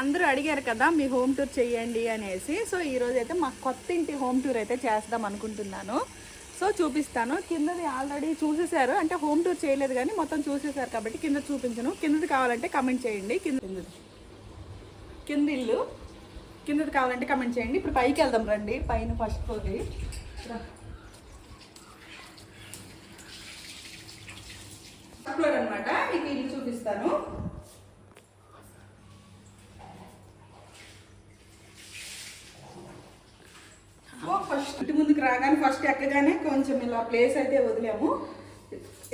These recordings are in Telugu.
అందరూ అడిగారు కదా మీ హోమ్ టూర్ చేయండి అనేసి. సో ఈరోజు అయితే మా కొత్త ఇంటి హోమ్ టూర్ అయితే చేద్దాం అనుకుంటున్నాను. సో చూపిస్తాను. కిందది ఆల్రెడీ చూసేసారు అంటే హోమ్ టూర్ చేయలేదు కానీ మొత్తం చూసేసారు కాబట్టి కింద చూపించను. కిందది కావాలంటే కమెంట్ చేయండి. కింద కిందది. కింద ఇల్లు. కిందది కావాలంటే కమెంట్ చేయండి. ఇప్పుడు పైకి వెళ్దాం రండి. పైన ఫస్ట్ ఫ్లోర్ది ఫ్లోర్ అనమాట మీకు ఇల్లు చూపిస్తాను ఫస్ట్ ఇంటి ముందుకు రాగానే ఫస్ట్ ఎక్కగానే కొంచెం ఇలా ప్లేస్ అయితే వదిలాము.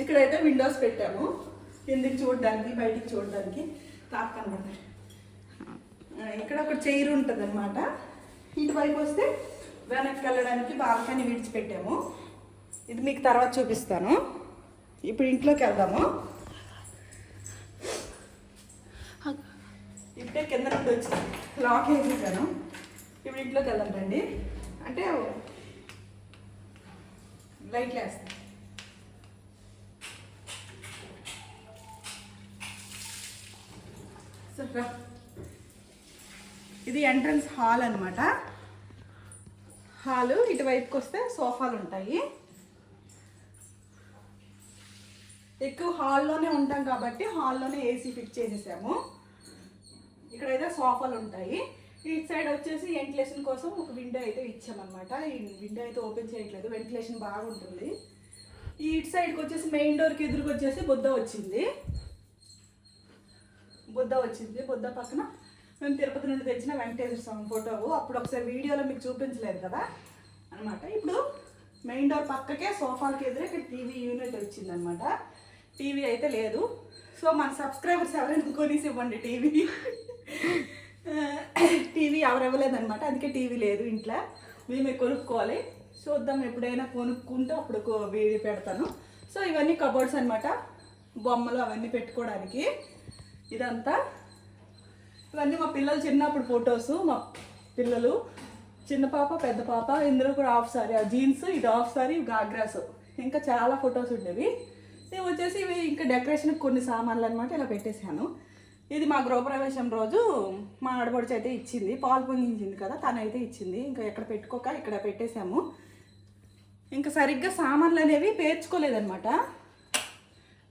ఇక్కడైతే విండోస్ పెట్టాము. కిందికి చూడడానికి బయటికి చూడడానికి తాప కనబడతాయి ఇక్కడ ఒక చైర్ ఉంటుంది అనమాట ఇటువైపు వస్తే వెనక్కి వెళ్ళడానికి బాల్కనీ విడిచిపెట్టాము. ఇది మీకు తర్వాత చూపిస్తాను. ఇప్పుడు ఇంట్లోకి వెళ్దాము. ఇప్పుడే కింద నుండి వచ్చి లాక్ వేసేసాను. ఇప్పుడు ఇంట్లోకి వెళ్దాం రండి. అంటే లైట్లు వేస్తాను సో ఇది ఎంట్రన్స్ హాల్ అనమాట హాలు ఇటువైపుకి వస్తే సోఫాలు ఉంటాయి. ఎక్కువ హాల్లోనే ఉంటాం కాబట్టి హాల్లోనే ఏసీ ఫిట్ చేసేసాము. ఇక్కడైతే సోఫాలు ఉంటాయి. ఇటు సైడ్ వచ్చేసి వెంటిలేషన్ కోసం ఒక విండో అయితే ఇచ్చామన్నమాట. ఈ విండో అయితే ఓపెన్ చేయట్లేదు. వెంటిలేషన్ బాగుంటుంది. ఈ ఇటు సైడ్కి వచ్చేసి మెయిన్ డోర్కి ఎదురుకు వచ్చేసి బుద్ధ వచ్చింది. బుద్ధ వచ్చింది. బుద్ధ పక్కన మేము తిరుపతి నుండి తెచ్చిన వెంకటేశ్వర స్వామి ఫోటో. అప్పుడు ఒకసారి వీడియోలో మీకు చూపించలేదు కదా? అనమాట ఇప్పుడు మెయిన్ డోర్ పక్కకే సోఫాకి ఎదురు ఇక్కడ టీవీ యూనిట్ వచ్చిందనమాట టీవీ అయితే లేదు. సో మన సబ్స్క్రైబర్స్ ఎవరైనా కొనేసి ఇవ్వండి టీవీ. టీవీ ఎవరెవ్వలేదనమాట అందుకే టీవీ లేదు ఇంట్లో. మేమే కొనుక్కోవాలి. చూద్దాం ఎప్పుడైనా కొనుక్కుంటే అప్పుడు వీడి పెడతాను. సో ఇవన్నీ కబోర్డ్స్ అనమాట బొమ్మలు అవన్నీ పెట్టుకోవడానికి. ఇదంతా. ఇవన్నీ మా పిల్లలు చిన్నప్పుడు ఫొటోస్ మా పిల్లలు. చిన్న పాప పెద్ద పాప ఇందులో కూడా హాఫ్ సారీ ఆ జీన్స్ ఇది హాఫ్ సారీ గాగ్రాస్ ఇంకా చాలా ఫొటోస్ ఉండేవి. ఇవి వచ్చేసి ఇవి ఇంకా డెకరేషన్కి కొన్ని సామాన్లు అనమాట ఇలా పెట్టేశాను. ఇది మా గృహప్రవేశం రోజు మా ఆడపడిచి అయితే ఇచ్చింది. పాలు పొంగించింది కదా తనైతే ఇచ్చింది. ఇంకా ఎక్కడ పెట్టుకోక ఇక్కడ పెట్టేశాము. ఇంకా సరిగ్గా సామాన్లు అనేవి పేర్చుకోలేదన్నమాట.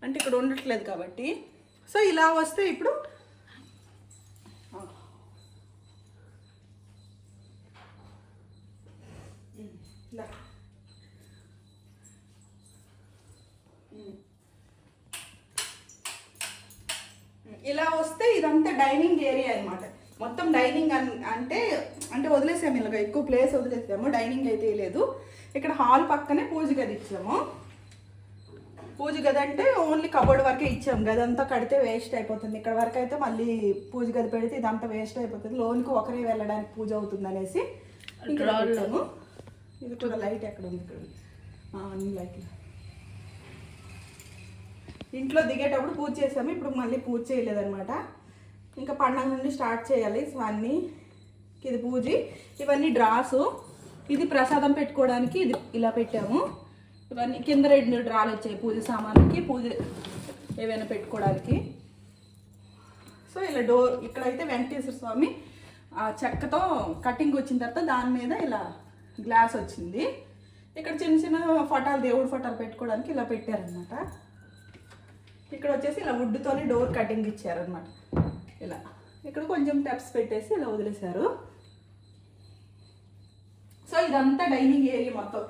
అంటే ఇక్కడ ఉండట్లేదు కాబట్టి. సో ఇలా వస్తే ఇప్పుడు ఇలా. ఇలా వస్తే ఇదంతా డైనింగ్ ఏరియా అన్నమాట. మొత్తం డైనింగ్ అంటే అంటే వదిలేసాము ఇలాగ ఎక్కువ ప్లేస్ వదిలేసాము డైనింగ్ అయితే లేదు. ఇక్కడ హాల్ పక్కనే పూజ గది ఇచ్చాము. పూజ గది అంటే ఓన్లీ కబోర్డ్ వరకే ఇచ్చాము. గది అంతా కడితే వేస్ట్ అయిపోతుంది. ఇక్కడ వరకు అయితే మళ్ళీ పూజ గది పెడితే ఇదంతా వేస్ట్ అయిపోతుంది. లోన్కి ఒకరే వెళ్ళడానికి పూజ అవుతుంది అనేసి ఇక్కడ. ఇది కూడా లైట్ ఎక్కడ ఉంది? ఇక్కడ అన్ని లైట్లు. ఇంట్లో దిగేటప్పుడు పూజ చేసాము ఇప్పుడు మళ్ళీ పూజ చేయలేదనమాట ఇంకా పండగ నుండి స్టార్ట్ చేయాలి సో అన్నీ ఇది పూజ. ఇవన్నీ డ్రాసు ఇది ప్రసాదం పెట్టుకోవడానికి ఇది ఇలా పెట్టాము. ఇవన్నీ కింద రెండు డ్రాలు వచ్చాయి పూజ సామాన్కి పూజ ఏవైనా పెట్టుకోవడానికి. సో ఇలా డోర్ ఇక్కడైతే వెంకటేశ్వర స్వామి ఆ చెక్కతో కటింగ్ వచ్చిన తర్వాత దాని మీద ఇలా గ్లాస్ వచ్చింది. ఇక్కడ చిన్న చిన్న ఫోటోలు దేవుడు ఫోటోలు పెట్టుకోవడానికి ఇలా పెట్టారనమాట ఇక్కడ వచ్చేసి ఇలా వుడ్తోనే డోర్ కటింగ్ ఇచ్చారనమాట ఇలా. ఇక్కడ కొంచెం టెప్స్ పెట్టేసి ఇలా వదిలేశారు. సో ఇదంతా డైనింగ్ ఏరియా మొత్తం.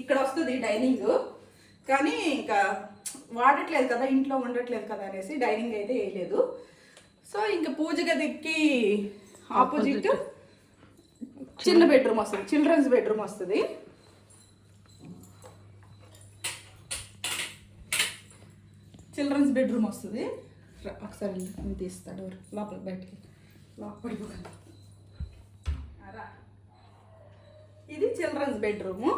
ఇక్కడ వస్తుంది డైనింగ్ కానీ ఇంకా వాడట్లేదు కదా ఇంట్లో ఉండట్లేదు కదా అనేసి డైనింగ్ అయితే వేయలేదు. సో ఇంకా పూజ గదికి ఆపోజిట్ చిన్న బెడ్రూమ్ వస్తుంది. చిల్డ్రన్స్ బెడ్రూమ్ వస్తుంది. చిల్డ్రన్స్ బెడ్రూమ్ వస్తుంది. ఒకసారి నేను తీస్తాడు ఎవరు లోపల బయటికి. లోపల. ఇది చిల్డ్రన్స్ బెడ్రూము.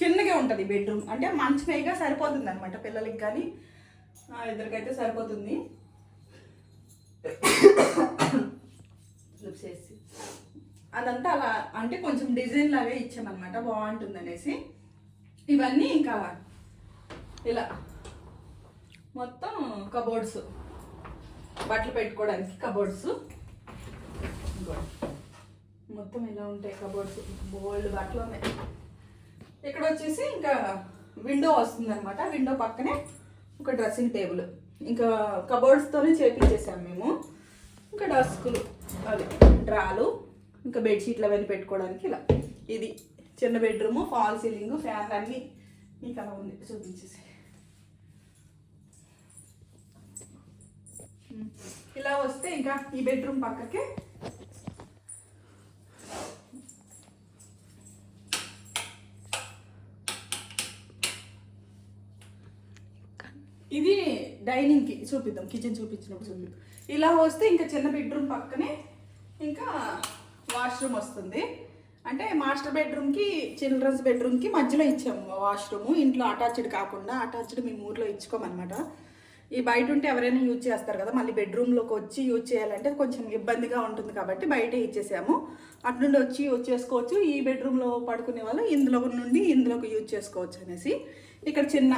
చిన్నగా ఉంటుంది బెడ్రూమ్. అంటే మంచిగా సరిపోతుంది అనమాట పిల్లలకి కానీ ఇద్దరికైతే సరిపోతుంది. వేసి అదంతా అలా అంటే కొంచెం డిజైన్ లాగే ఇచ్చామన్నమాట. బాగుంటుంది అనేసి ఇవన్నీ ఇంకా ఇలా మొత్తం కబోర్డ్స్. బట్టలు పెట్టుకోవడానికి కబోర్డ్స్. మొత్తం ఇలా ఉంటాయి కబోర్డ్స్. బోల్డ్ బట్టలు ఉన్నాయి. ఇక్కడ వచ్చేసి ఇంకా విండో వస్తుంది అనమాట విండో పక్కనే ఒక డ్రెస్సింగ్ టేబుల్. ఇంకా కబోర్డ్స్తోనే చేపించేసాం మేము. ఇంకా డస్కులు అవి డ్రాలు ఇంకా బెడ్షీట్లు అవన్నీ పెట్టుకోవడానికి ఇలా. ఇది చిన్న బెడ్రూమ్ ఫాల్ సీలింగ్ ఫ్యాన్ అన్నీ. మీకు అలా ఉంది. చూపించేసి ఇలా వస్తే ఇంకా ఈ బెడ్రూమ్ పక్కకే. ఇది డైనింగ్కి చూపిద్దాం కిచెన్ చూపించినప్పుడు చూపిద్దాం. ఇలా వస్తే ఇంకా చిన్న బెడ్రూమ్ పక్కనే ఇంకా వాష్రూమ్ వస్తుంది. అంటే మాస్టర్ బెడ్రూమ్కి చిల్డ్రన్స్ బెడ్రూమ్కి మధ్యలో ఇచ్చాము వాష్రూమ్ ఇంట్లో అటాచ్డ్ కాకుండా అటాచ్డ్ మేము ఊర్లో ఇచ్చుకోమన్నమాట. ఈ బయట ఉంటే ఎవరైనా యూజ్ చేస్తారు కదా మళ్ళీ బెడ్రూమ్లోకి వచ్చి యూజ్ చేయాలంటే కొంచెం ఇబ్బందిగా ఉంటుంది కాబట్టి బయటే ఇచ్చేసాము. అటు నుండి వచ్చి యూజ్ చేసుకోవచ్చు. ఈ బెడ్రూమ్లో పడుకునే వాళ్ళు ఇందులో నుండి ఇందులోకి యూజ్ చేసుకోవచ్చు అనేసి. ఇక్కడ చిన్న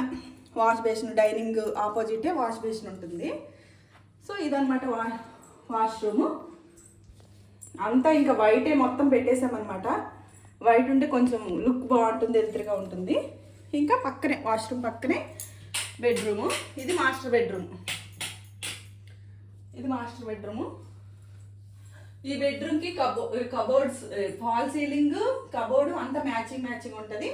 వాష్ బేసిన్ డైనింగ్ ఆపోజిటే వాష్ బేసిన్ ఉంటుంది. సో ఇదనమాట వా వాష్రూము. అంతా ఇంకా వైటే మొత్తం పెట్టేసామన్నమాట. వైట్ ఉంటే కొంచెం లుక్ బాగుంటుంది ఎదురుగా ఉంటుంది. ఇంకా పక్కనే వాష్రూమ్ పక్కనే బెడ్రూము. ఇది మాస్టర్ బెడ్రూమ్. ఇది మాస్టర్ బెడ్రూము. ఈ బెడ్రూమ్కి కబో కబోర్డ్స్ ఫాల్ సీలింగ్ కబోర్డ్ అంతా మ్యాచింగ్ మ్యాచింగ్ ఉంటుంది.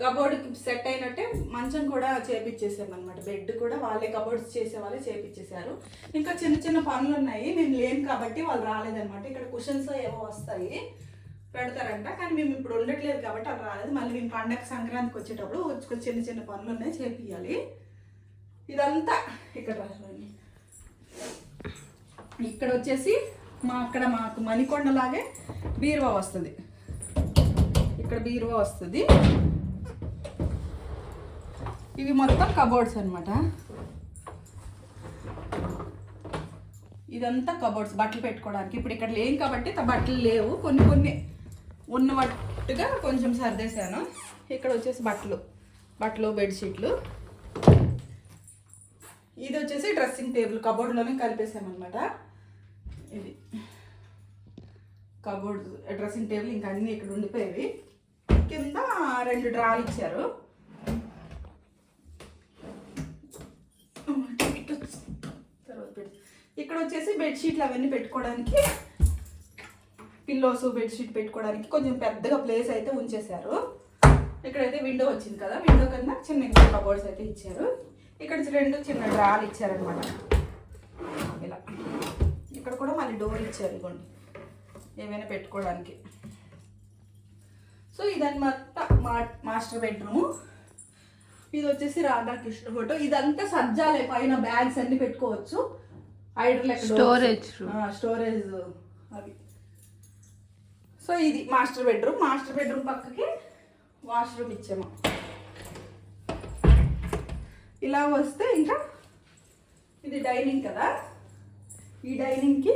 కబోర్డ్ సెట్ అయినట్టే మంచం కూడా చేపించేసాం అనమాట బెడ్ కూడా వాళ్ళే కబోర్డ్స్ చేసే వాళ్ళే చేపించేశారు ఇంకా చిన్న చిన్న పనులు ఉన్నాయి. మేము లేము కాబట్టి వాళ్ళు రాలేదన్నమాట. ఇక్కడ కుషన్స్ ఏవో వస్తాయి. పెడతారంట. కానీ మేము ఇప్పుడు ఉండట్లేదు కాబట్టి అవి రాలేదు. మళ్ళీ మేము పండగ సంక్రాంతికి వచ్చేటప్పుడు కొంచెం చిన్న చిన్న పనులు ఉన్నాయి చేపియాలి ఇదంతా ఇక్కడ రాసుకోండి ఇక్కడ వచ్చేసి మా అక్కడ మాకు మణికొండలాగే బీరువా వస్తుంది. ఇక్కడ బీరువా వస్తుంది. ఇవి మొత్తం కబోర్డ్స్ అనమాట ఇదంతా కబోర్డ్స్ బట్టలు పెట్టుకోవడానికి. ఇప్పుడు ఇక్కడ లేం కాబట్టి బట్టలు లేవు. కొన్ని కొన్ని ఉన్నట్టుగా కొంచెం సర్దేశాను. ఇక్కడ వచ్చేసి బట్టలు బట్టలు బెడ్షీట్లు ఇది వచ్చేసి డ్రెస్సింగ్ టేబుల్ కబోర్డ్లోనే కలిపేసామన్నమాట. ఇది. కబోర్డ్ డ్రెస్సింగ్ టేబుల్ ఇంకా అన్నీ ఇక్కడ ఉండిపోయేవి. కింద రెండు డ్రాలు ఇచ్చారు. ఇక్కడ వచ్చేసి బెడ్షీట్లు అవన్నీ పెట్టుకోవడానికి పిల్లోస్ బెడ్షీట్ పెట్టుకోవడానికి కొంచెం పెద్దగా ప్లేస్ అయితే ఉంచేశారు. ఇక్కడైతే విండో వచ్చింది కదా విండో కన్నా చిన్న ఇంకా కబోర్డ్స్ అయితే ఇచ్చారు. ఇక్కడ రెండు చిన్న డ్రాలు ఇచ్చారనమాట ఇలా. ఇక్కడ కూడా మళ్ళీ డోర్ ఇచ్చారు ఇవ్వండి ఏమైనా పెట్టుకోవడానికి. సో ఇదన్నమాట మా మాస్టర్ బెడ్రూమ్. ఇది వచ్చేసి రాధాకృష్ణ ఫోటో. ఇదంతా సజ్జాలే పైన బ్యాగ్స్ అన్ని పెట్టుకోవచ్చు. Storage room. స్టోరేజ్ అవి. సో ఇది మాస్టర్ బెడ్రూమ్. మాస్టర్ బెడ్రూమ్ పక్కకి వాష్రూమ్ ఇచ్చాము. ఇలా వస్తే ఇంకా ఇది డైనింగ్ కదా? ఈ డైనింగ్కి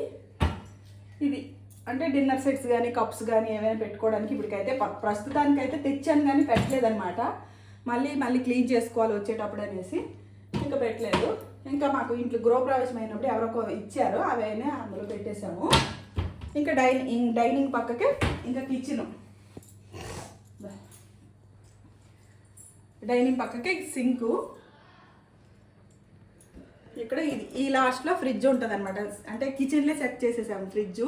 ఇది. అంటే డిన్నర్ సెట్స్ కానీ కప్స్ కానీ ఏమైనా పెట్టుకోవడానికి ఇప్పటికైతే ప్రస్తుతానికైతే తెచ్చాను కానీ పెట్టలేదనమాట మళ్ళీ మళ్ళీ క్లీన్ చేసుకోవాలి వచ్చేటప్పుడు అనేసి ఇంకా పెట్టలేదు. ఇంకా మాకు ఇంట్లో గృహప్రవేశం అయినప్పుడు ఎవరో ఒక ఇచ్చారు అవైనా అందులో పెట్టేశాము. ఇంకా డైనింగ్ డైనింగ్ పక్కకే ఇంకా కిచెన్. డైనింగ్ పక్కకే సింకు. ఇక్కడ ఇది ఈ లాస్ట్లో ఫ్రిడ్జ్ ఉంటుంది అనమాట అంటే కిచెన్లో సెట్ చేసేసాము ఫ్రిడ్జ్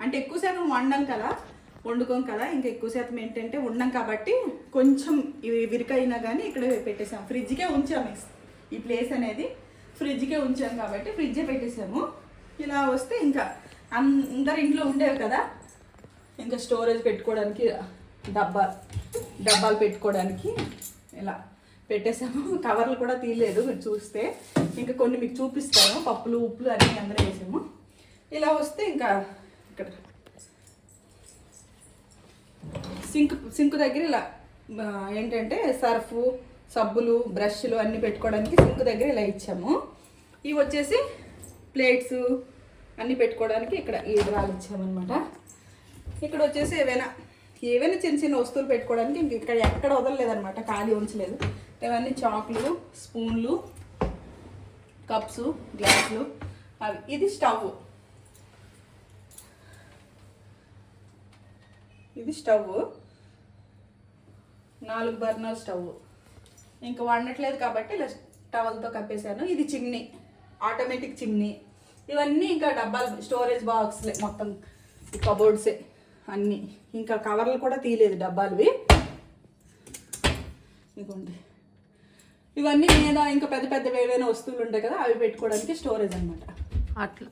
అంటే ఎక్కువ శాతం వండం కదా వండుకోం కదా ఇంకా ఎక్కువ శాతం ఏంటంటే ఉండం కాబట్టి కొంచెం ఇవి విరికైనా కానీ ఇక్కడ పెట్టేసాము ఫ్రిడ్జ్కే ఉంచాము ఈ- ప్లేస్ అనేది. ఫ్రిడ్జ్కే ఉంచాము కాబట్టి ఫ్రిడ్జే పెట్టేసాము. ఇలా వస్తే ఇంకా అందరు ఇంట్లో ఉండేవి కదా. ఇంకా స్టోరేజ్ పెట్టుకోవడానికి డబ్బా డబ్బాలు పెట్టుకోవడానికి ఇలా. పెట్టేసాము కవర్లు కూడా తీయలేదు మీరు చూస్తే. ఇంకా కొన్ని మీకు చూపిస్తాను. పప్పులు ఉప్పులు అన్నీ అందరూ వేసాము. ఇలా వస్తే ఇంకా ఇక్కడ సింక్ సింక్ దగ్గర ఇలా ఏంటంటే సర్ఫ్ సబ్బులు బ్రష్లు అన్నీ పెట్టుకోవడానికి సింక్ దగ్గర ఇలా ఇచ్చాము. ఇవి వచ్చేసి ప్లేట్స్ అన్నీ పెట్టుకోవడానికి ఇక్కడ ఈ డ్రాలు ఇచ్చామన్నమాట. ఇక్కడ వచ్చేసి ఏవైనా ఏవైనా చిన్న చిన్న వస్తువులు పెట్టుకోవడానికి ఇంక ఇక్కడ ఎక్కడ వదలలేదనమాట ఖాళీ ఉంచలేదు. ఇవన్నీ చాకులు స్పూన్లు కప్స్ గ్లాసులు. అవి ఇది స్టవ్. ఇది స్టవ్. నాలుగు బర్నర్ స్టవ్. ఇంకా వండట్లేదు కాబట్టి ఇలా టవల్తో కప్పేశాను. ఇది చిమ్నీ. Automatic chimney. ఇవన్నీ ఇంకా డబ్బాలు స్టోరేజ్ బాక్స్లే మొత్తం. కబోర్డ్సే అన్నీ. ఇంకా కవర్లు కూడా తీయలేదు డబ్బాలువి. ఇదిగోండి. ఇవన్నీ మీద ఇంకా పెద్ద పెద్ద ఏవైనా వస్తువులు ఉంటాయి కదా అవి పెట్టుకోవడానికి స్టోరేజ్ అనమాట అట్లా.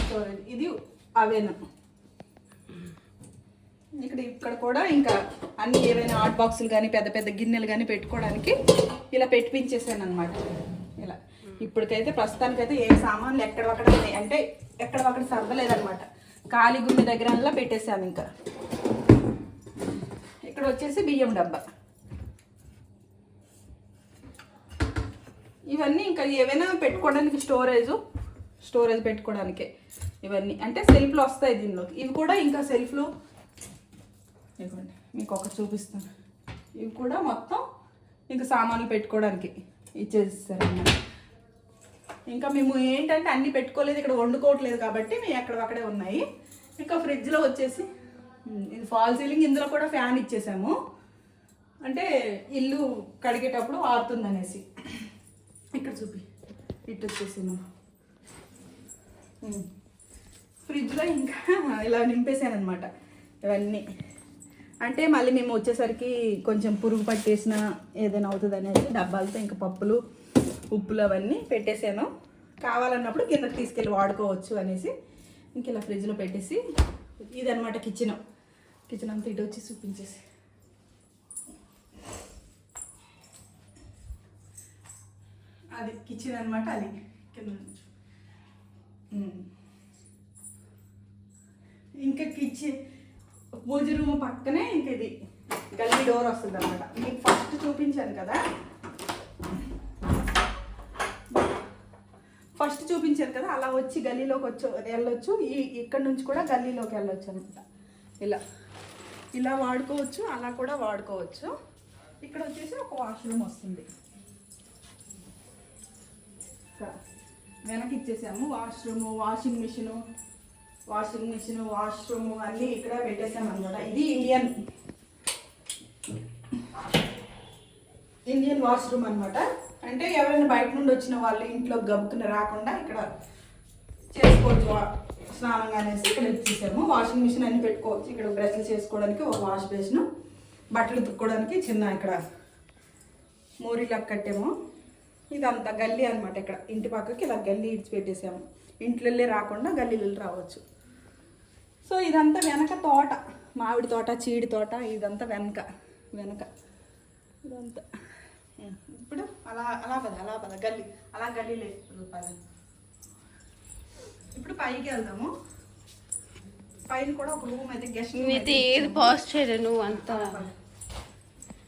స్టోరేజ్ ఇది అవేనా? ఇక్కడ ఇక్కడ కూడా ఇంకా అన్ని ఏవైనా హాట్ బాక్సులు కానీ పెద్ద పెద్ద గిన్నెలు కానీ పెట్టుకోవడానికి ఇలా పెట్టిపించేసాను అనమాట ఇలా. ఇప్పటికైతే ప్రస్తుతానికైతే ఏ సామాన్లు ఎక్కడొక్కడ ఉన్నాయి అంటే ఎక్కడొక్కడ సర్దలేదనమాట ఖాళీ గుమ్మి దగ్గర పెట్టేసాము ఇంకా. ఇక్కడ వచ్చేసి బియ్యం డబ్బా. ఇవన్నీ ఇంకా ఏవైనా పెట్టుకోవడానికి స్టోరేజ్ స్టోరేజ్ పెట్టుకోవడానికే ఇవన్నీ. అంటే సెల్ఫ్లు వస్తాయి దీనిలోకి. ఇవి కూడా ఇంకా సెల్ఫ్లు ఇవ్వండి మీకు ఒకటి చూపిస్తాను. ఇవి కూడా మొత్తం ఇంకా సామాన్లు పెట్టుకోవడానికి ఇచ్చేస్తారు ఇంకా మేము ఏంటంటే అన్నీ పెట్టుకోలేదు ఇక్కడ వండుకోవట్లేదు కాబట్టి మేము అక్కడ అక్కడే ఉన్నాయి. ఇంకా ఫ్రిడ్జ్లో వచ్చేసి ఇది ఫాల్ సీలింగ్ ఇందులో కూడా ఫ్యాన్ ఇచ్చేసాము. అంటే ఇల్లు కడిగేటప్పుడు ఆరుతుంది అనేసి ఇక్కడ చూపి. ఇటు వచ్చేసాను ఫ్రిడ్జ్లో ఇంకా ఇలా నింపేసాను అనమాట ఇవన్నీ. అంటే మళ్ళీ మేము వచ్చేసరికి కొంచెం పురుగు పట్టేసిన ఏదైనా అవుతుంది అనేది డబ్బాలతో ఇంకా పప్పులు ఉప్పులు అవన్నీ పెట్టేసాను. కావాలన్నప్పుడు కిందకి తీసుకెళ్ళి వాడుకోవచ్చు అనేసి ఇంక ఇలా ఫ్రిడ్జ్లో పెట్టేసి ఇదనమాట కిచెన్. కిచెన్ అంతా ఇటు వచ్చి చూపించేసి. అది కిచెన్ అనమాట అది కింద నుంచి. ఇంకా కిచెన్ పూజ రూమ్ పక్కనే ఇంక ఇది. గల్లీ డోర్ వస్తుంది అనమాట మీకు ఫస్ట్ చూపించాను కదా. ఫస్ట్ చూపించాను కదా అలా వచ్చి గల్లీలోకి వచ్చి వెళ్ళొచ్చు. ఈ ఇక్కడ నుంచి కూడా గల్లీలోకి వెళ్ళొచ్చు అనమాట ఇలా. ఇలా వాడుకోవచ్చు అలా కూడా వాడుకోవచ్చు. ఇక్కడ వచ్చేసి ఒక వాష్రూమ్ వస్తుంది. వెనక్కి ఇచ్చేసాము. Washroom washing machine washing machine washroom అన్నీ ఇక్కడ పెట్టేసాం అనమాట ఇది ఇండియన్ ఇండియన్ వాష్రూమ్ అన్నమాట. అంటే ఎవరైనా బయట నుండి వచ్చిన వాళ్ళు ఇంట్లో గబుకుని రాకుండా ఇక్కడ చేసుకోవచ్చు. స్నానం అనేసి ఇక్కడ ఇచ్చేసాము. వాషింగ్ మిషన్ అన్ని పెట్టుకోవచ్చు. ఇక్కడ బ్రష్లు చేసుకోవడానికి ఒక వాష్ బేసిన్ బట్టలు ఉతుక్కోవడానికి చిన్న ఇక్కడ మోరీలకు కట్టాము. ఇదంతా గల్లీ అనమాట ఇక్కడ. ఇంటి పక్కకి ఇలా గల్లీ ఇడిచిపెట్టేసాము ఇంట్లోనే రాకుండా గల్లీలు రావచ్చు. సో ఇదంతా వెనక తోట. మామిడి తోట చీడి తోట ఇదంతా వెనక. వెనక. ఇదంతా. ఇప్పుడు అలా అలా పద అలా పద గల్లీ. అలా గల్లీ లేదు పద ఇప్పుడు పైకి వెళ్దాము. పైన కూడా ఒక రూమ్ అయితే గెస్ట్ ఇది ఏది పాజ్ చేయలే నువ్వు అంతా.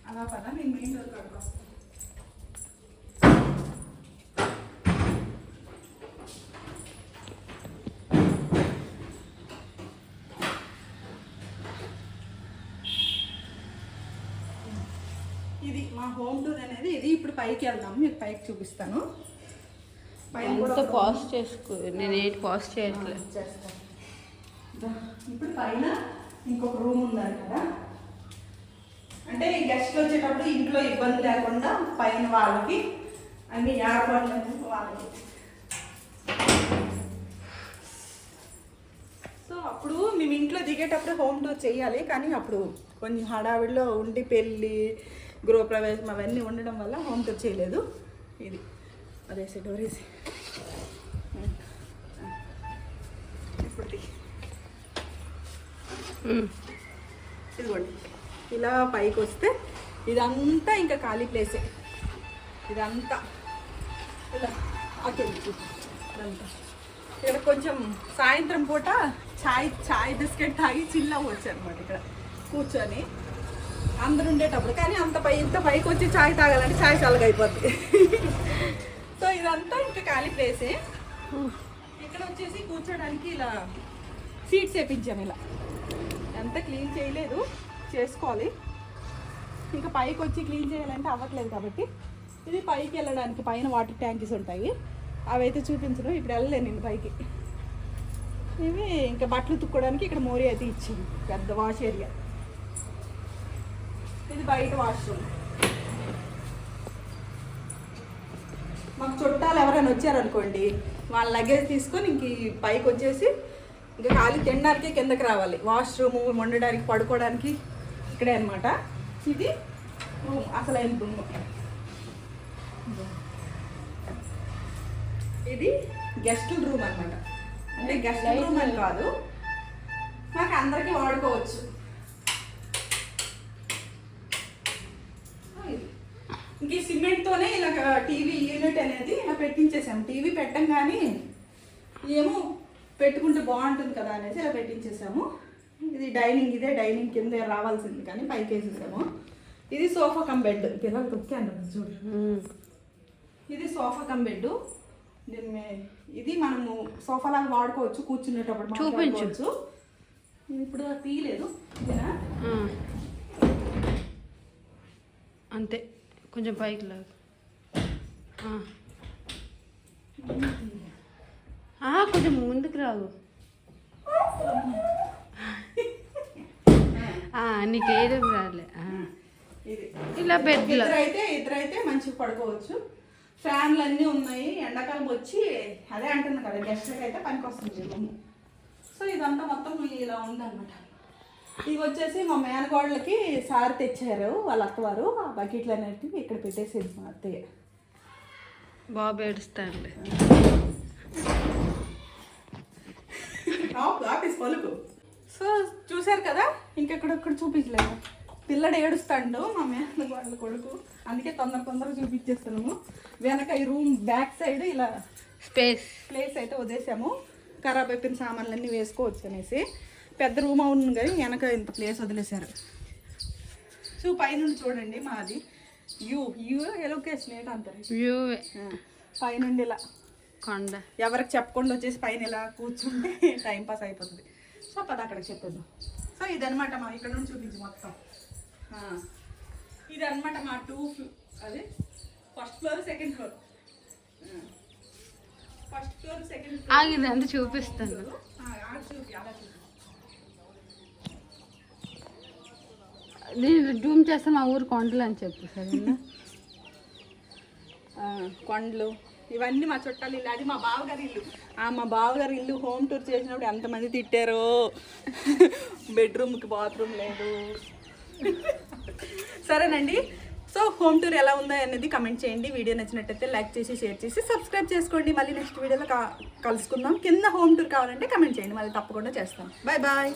అలా పద. నేను మెయిన్ డోర్ కాడికి వస్తాను ఇది మా హోమ్ టూర్ అనేది ఇది. ఇప్పుడు పైకి వెళ్దాం మీకు పైకి చూపిస్తాను. అంతా పాజ్ చేసుకో నేను ఏంటి పాజ్ చేయట్లేదు ఇప్పుడు పైన ఇంకొక రూమ్ ఉందని కదా. అంటే ఈ గెస్ట్లు వచ్చేటప్పుడు ఇంట్లో ఇబ్బంది లేకుండా పైన వాళ్ళకి అన్ని ఏర్పాట్లు వాళ్ళకి. సో అప్పుడు మేము ఇంట్లో దిగేటప్పుడు హోమ్ టూర్ చేయాలి కానీ అప్పుడు కొంచెం హడావిడిలో ఉండి పెళ్ళి గృహప్రవేశం అవన్నీ ఉండడం వల్ల హోమ్ టూర్ చేయలేదు. ఇది. అదేసి డోరేసి ఇప్పుడు ఇదిగోండి. ఇలా పైకి వస్తే ఇదంతా ఇంకా ఖాళీ ప్లేసే ఇదంతా. ఇలా. అటు ఇదంతా. ఇక్కడ కొంచెం సాయంత్రం పూట చాయ్ చాయ్ బిస్కెట్ తాగి చిల్ అవ్వచ్చు అనమాట ఇక్కడ. కూర్చొని. అందరు ఉండేటప్పుడు. కానీ అంత పై ఇంత పైకి వచ్చి చాయ్ తాగాలంటే చాయ్ చల్లగా అయిపోద్ది. సో ఇదంతా ఇంకా ఖాళీ ప్లేసే. ఇక్కడ వచ్చేసి కూర్చోడానికి ఇలా సీట్స్ వేపించాను ఇలా. ఎంత క్లీన్ చేయలేదు చేసుకోవాలి. ఇంకా పైకి వచ్చి క్లీన్ చేయాలంటే అవ్వట్లేదు కాబట్టి ఇది పైకి వెళ్ళడానికి పైన వాటర్ ట్యాంకీస్ ఉంటాయి. అవి అయితే చూపించను ఇప్పుడు వెళ్ళలేను నేను పైకి. ఇవి ఇంకా బట్టలు తుక్కోవడానికి ఇక్కడ మోరీ అయితే ఇచ్చింది పెద్ద వాష్ ఏరియా. ఇది బయట వాష్రూమ్. మాకు చుట్టాలు ఎవరైనా వచ్చారనుకోండి వాళ్ళ లగేజ్ తీసుకొని ఇంక పైకి వచ్చేసి ఇంకా ఖాళీ తినడానికి కిందకి రావాలి. వాష్రూమ్ వండడానికి పడుకోవడానికి ఇక్కడే అనమాట ఇది రూమ్ అసలైన రూమ్ ఇది గెస్ట్ రూమ్ అన్నమాట. అంటే గెస్ట్ రూమ్ అని కాదు. మాకు అందరికీ వాడుకోవచ్చు. ఇంక ఈ సిమెంట్తోనే ఇలా టీవీ యూనిట్ అనేది ఇలా పెట్టించేసాం. టీవీ పెట్టం కానీ ఏమో పెట్టుకుంటే బాగుంటుంది కదా అనేసి ఇలా పెట్టించేసాము. ఇది డైనింగ్ ఇదే డైనింగ్ కింద రావాల్సింది కానీ పైకి వేసేసాము. ఇది సోఫా కమ్ బెడ్. పిల్లలు తొక్కాను చూడు. ఇది సోఫా కమ్ బెడ్ ఇది మనము సోఫా లాగా వాడుకోవచ్చు కూర్చునేటప్పుడు ఇది ఇప్పుడు తీయలేదు. అంతే. కొంచెం పైకి లాగు. కొంచెం ముందుకు ఆ, నీకు ఏదేం రాలే. ఇలా బెడ్లో. ఇద్దరైతే ఇద్దరైతే మంచిగా పడుకోవచ్చు. ఫ్యాన్లు అన్నీ ఉన్నాయి. ఎండాకాలం వచ్చి అదే అంటున్నా కదా గెస్ట్లకి అయితే పనికి వస్తుంది సో ఇదంతా మొత్తం ఇలా ఉందన్నమాట. ఇవి వచ్చేసి మా మేనగోడలకి సార్ తెచ్చారు వాళ్ళ అత్తవారు. ఆ బకెట్లు అనేటివి ఇక్కడ పెట్టేసేది మా అత్తయ్య. బాబు ఆఫీస్ పలుకు. సో చూశారు కదా ఇంకెక్కడొక్కడ చూపించలేదు. పిల్లడు ఏడుస్తాడు మా మేన వాళ్ళ కొడుకు. అందుకే తొందర తొందరగా చూపించేస్తున్నాము. వెనక ఈ రూమ్ బ్యాక్ సైడ్ ఇలా స్పేస్ ప్లేస్ అయితే వదిలేసాము. ఖరాబ్ అయిపోయిన సామాన్లన్నీ వేసుకోవచ్చు అనేసి. పెద్ద రూమ్ అవును కానీ వెనక ఇంత ప్లేస్ వదిలేశారు. సో పైనుండి చూడండి మాది. యూ యూ ఎలొకేషన్ ఏంటంటారు వ్యూ పైనుండి ఇలా. కొండ. ఎవరికి చెప్పకుండా వచ్చేసి పైన ఇలా కూర్చుంటే టైం పాస్ అయిపోతుంది. సో పద అక్కడికి చెప్పేద్దాం. సో ఇదనమాట మా ఇక్కడ నుంచి చూపించి మొత్తం. ఇది అనమాట మా టూ అదే first floor second floor first floor second floor చూపిస్తాను. చూపి అలా చూపి. నేను జూమ్ చేస్తే మా ఊరు కొండలు అని చెప్పు సరేనా? కొండలు ఇవన్నీ మా చుట్టాలు ఇల్లు అది మా బావగారి ఇల్లు. ఆ మా బావగారి ఇల్లు హోమ్ టూర్ చేసినప్పుడు ఎంతమంది తిట్టారో. బెడ్రూమ్కి బాత్రూమ్ లేదు. సరేనండి. సో హోమ్ టూర్ ఎలా ఉందో అనేది కమెంట్ చేయండి. వీడియో నచ్చినట్టయితే లైక్ చేసి షేర్ చేసి సబ్స్క్రైబ్ చేసుకోండి. మళ్ళీ నెక్స్ట్ వీడియోలో కా- కలుసుకుందాం. కింద హోమ్ టూర్ కావాలంటే కమెంట్ చేయండి. మళ్ళీ తప్పకుండా చేస్తాం. Bye bye